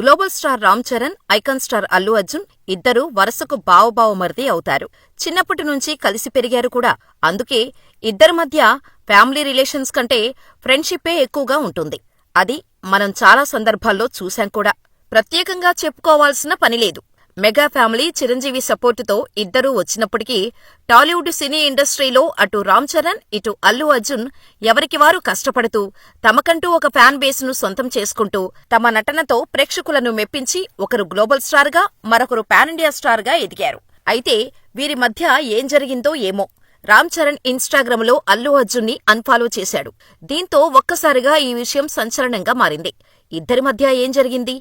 Global star Ram Charan, icon star Allu Arjun ఇద్దరూ వరుసకు బావబావమరిది అవుతారు. చిన్నప్పటి నుంచి కలిసి పెరిగారు కూడా. అందుకే ఇద్దరి మధ్య ఫ్యామిలీ రిలేషన్స్ కంటే ఫ్రెండ్షిప్పే ఎక్కువగా ఉంటుంది. అది మనం చాలా సందర్భాల్లో చూశాం కూడా. ప్రత్యేకంగా చెప్పుకోవాల్సిన పనిలేదు. మెగా ఫ్యామిలీ చిరంజీవి సపోర్టుతో ఇద్దరూ వచ్చినప్పటికీ టాలీవుడ్ సినీ ఇండస్ట్రీలో అటు రామ్ చరణ్, ఇటు అల్లు అర్జున్ ఎవరికి వారు కష్టపడుతూ తమకంటూ ఒక ఫ్యాన్ బేస్ను సొంతం చేసుకుంటూ తమ నటనతో ప్రేక్షకులను మెప్పించి ఒకరు గ్లోబల్ స్టార్గా మరొకరు పానిండియా స్టార్గా స్టార్గా ఎదిగారు. అయితే వీరి మధ్య ఏం జరిగిందో ఏమో రామ్ చరణ్ ఇన్స్టాగ్రామ్లో అల్లు అర్జున్ని అన్ఫాలో చేశాడు. దీంతో ఒక్కసారిగా ఈ విషయం సంచలనంగా మారింది. ఇద్దరి మధ్య ఏం జరిగింది?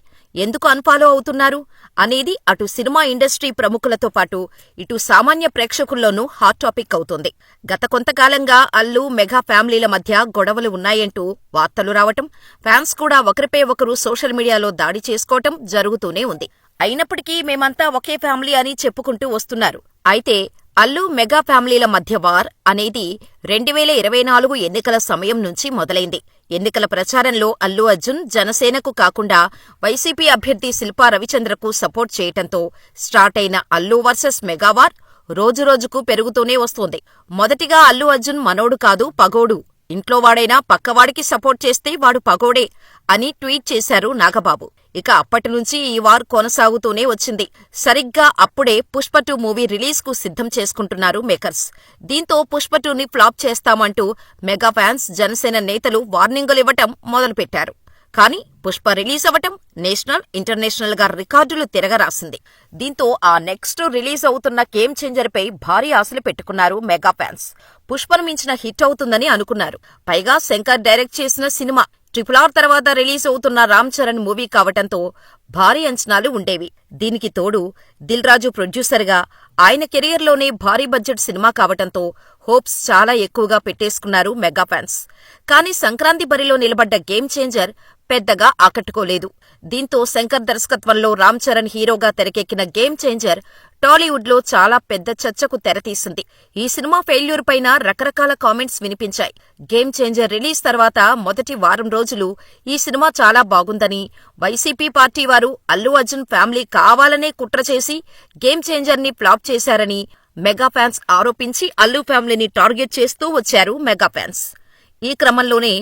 ఎందుకు అన్ఫాలో అవుతున్నారు? అనేది అటు సినిమా ఇండస్ట్రీ ప్రముఖులతో పాటు ఇటు సామాన్య ప్రేక్షకుల్లోనూ హాట్ టాపిక్ అవుతోంది. గత కొంతకాలంగా అల్లు, మెగా ఫ్యామిలీల మధ్య గొడవలు ఉన్నాయంటూ వార్తలు రావటం, ఫ్యాన్స్ కూడా ఒకరిపై ఒకరు సోషల్ మీడియాలో దాడి చేసుకోవటం జరుగుతూనే ఉంది. అయినప్పటికీ మేమంతా ఒకే ఫ్యామిలీ అని చెప్పుకుంటూ వస్తున్నారు. అయితే అల్లు, మెగా ఫ్యామిలీల మధ్య వార్ అనేది రెండువేల ఇరవై నాలుగు ఎన్నికల సమయం నుంచి మొదలైంది. ఎన్నికల ప్రచారంలో అల్లు అర్జున్ జనసేనకు కాకుండా వైసీపీ అభ్యర్థి శిల్పా రవిచంద్రకు సపోర్ట్ చేయటంతో స్టార్ట్ అయిన అల్లు వర్సెస్ మెగావార్ రోజురోజుకు పెరుగుతూనే వస్తోంది. మొదటిగా అల్లు అర్జున్ మనోడు కాదు పగోడు ఇంట్లో వాడైనా పక్కవాడికి సపోర్ట్ చేస్తే వాడు పగోడే అని ట్వీట్ చేశారు నాగబాబు. ఇక అప్పటినుంచి ఈ వార్ కొనసాగుతూనే వచ్చింది. సరిగ్గా అప్పుడే పుష్ప టూ మూవీ రిలీజ్కు సిద్ధం చేసుకుంటున్నారు మేకర్స్. దీంతో పుష్ప టూని ఫ్లాప్ చేస్తామంటూ మెగా ఫ్యాన్స్, జనసేన నేతలు వార్నింగులివ్వటం మొదలుపెట్టారు. కానీ పుష్ప రిలీజ్ అవటం నేషనల్, ఇంటర్నేషనల్గా రికార్డులు తిరగరాసింది. దీంతో ఆ నెక్స్ట్ రిలీజ్ అవుతున్న గేమ్ చేంజర్ పై భారీ ఆశలు పెట్టుకున్నారు మెగా ఫ్యాన్స్. పుష్పను మించిన హిట్ అవుతుందని అనుకున్నారు. పైగా శంకర్ డైరెక్ట్ చేసిన సినిమా. ట్రిపుల్ ఆర్ తర్వాత రిలీజ్ అవుతున్న రామ్ చరణ్ మూవీ కావటంతో భారీ అంచనాలు ఉండేవి. దీనికి తోడు దిల్ రాజు ప్రొడ్యూసర్గా ఆయన కెరియర్లోనే భారీ బడ్జెట్ సినిమా కావటంతో హోప్స్ చాలా ఎక్కువగా పెట్టేసుకున్నారు మెగా ఫ్యాన్స్. కానీ సంక్రాంతి బరిలో నిలబడ్డ గేమ్ చేంజర్ పెద్దగా ఆకట్టుకోలేదు. దీంతో శంకర్ దర్శకత్వంలో రామ్ చరణ్ హీరోగా తెరకెక్కిన గేమ్ చేంజర్ టాలీవుడ్లో చాలా పెద్ద చర్చకు తెరతీసింది. ఈ సినిమా ఫెయిల్యూర్ పైన రకరకాల కామెంట్స్ వినిపించాయి. గేమ్ చేంజర్ రిలీజ్ తర్వాత మొదటి వారం రోజులు ఈ సినిమా చాలా బాగుందని, వైసీపీ పార్టీ వారు అల్లు అర్జున్ ఫ్యామిలీ కావాలనే కుట్ర చేసి గేమ్ చేంజర్ని ఫ్లాప్ చేశారని మెగా ఫ్యాన్స్ ఆరోపించి అల్లు ఫ్యామిలీని టార్గెట్ చేస్తూ వచ్చారు మెగా ఫ్యాన్స్. ఈ క్రమంలోనే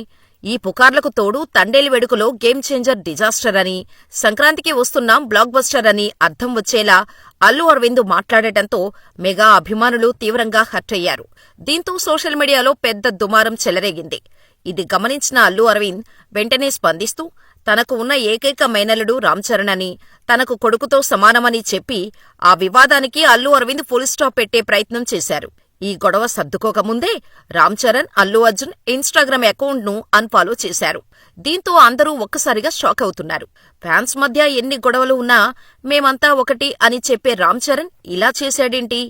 ఈ పుకార్లకు తోడు తండేలి వేడుకలో గేమ్ చేంజర్ డిజాస్టర్ అని, సంక్రాంతికి వస్తున్నాం బ్లాక్ బస్టర్ అని అర్థం వచ్చేలా అల్లు అరవింద్ మాట్లాడటంతో మెగా అభిమానులు తీవ్రంగా హర్ట్ అయ్యారు. దీంతో సోషల్ మీడియాలో పెద్ద దుమారం చెలరేగింది. ఇది గమనించిన అల్లు అరవింద్ వెంటనే స్పందిస్తూ తనకు ఉన్న ఏకైక మైనలుడు రామ్ చరణ్ అని, తనకు కొడుకుతో సమానమని చెప్పి ఆ వివాదానికి అల్లు అరవింద్ ఫుల్ స్టాప్ పెట్టే ప్రయత్నం చేశారు. ఈ గొడవ సర్దుకోకముందే రామ్ చరణ్, అల్లు అర్జున్ ఇన్స్టాగ్రామ్ అకౌంట్ను అన్ఫాలో చేశారు. దీంతో అందరూ ఒక్కసారిగా షాక్ అవుతున్నారు. ఫ్యాన్స్ మధ్య ఎన్ని గొడవలు ఉన్నా మేమంతా ఒకటి అని చెప్పే రామ్ చరణ్ ఇలా చేశాడేంటి?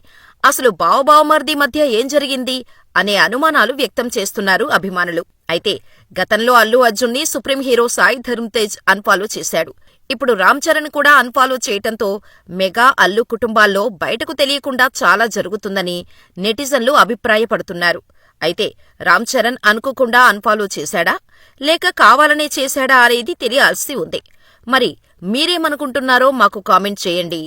అసలు బావబావమర్ది మధ్య ఏం జరిగింది? అనే అనుమానాలు వ్యక్తం చేస్తున్నారు అభిమానులు. అయితే గతంలో అల్లు అర్జున్ని supreme hero Sai Dharam Tej unfollow చేశాడు. ఇప్పుడు రామ్ చరణ్ కూడా అన్ఫాలో చేయటంతో మెగా, అల్లు కుటుంబాల్లో బయటకు తెలియకుండా చాలా జరుగుతుందని నెటిజన్లు అభిప్రాయపడుతున్నారు. అయితే రామ్ చరణ్ అనుకోకుండా అన్ఫాలో చేశాడా? లేక కావాలనే చేశాడా అనేది తెలియాల్సి ఉంది. మరి మీరేమనుకుంటున్నారో మాకు కామెంట్ చేయండి.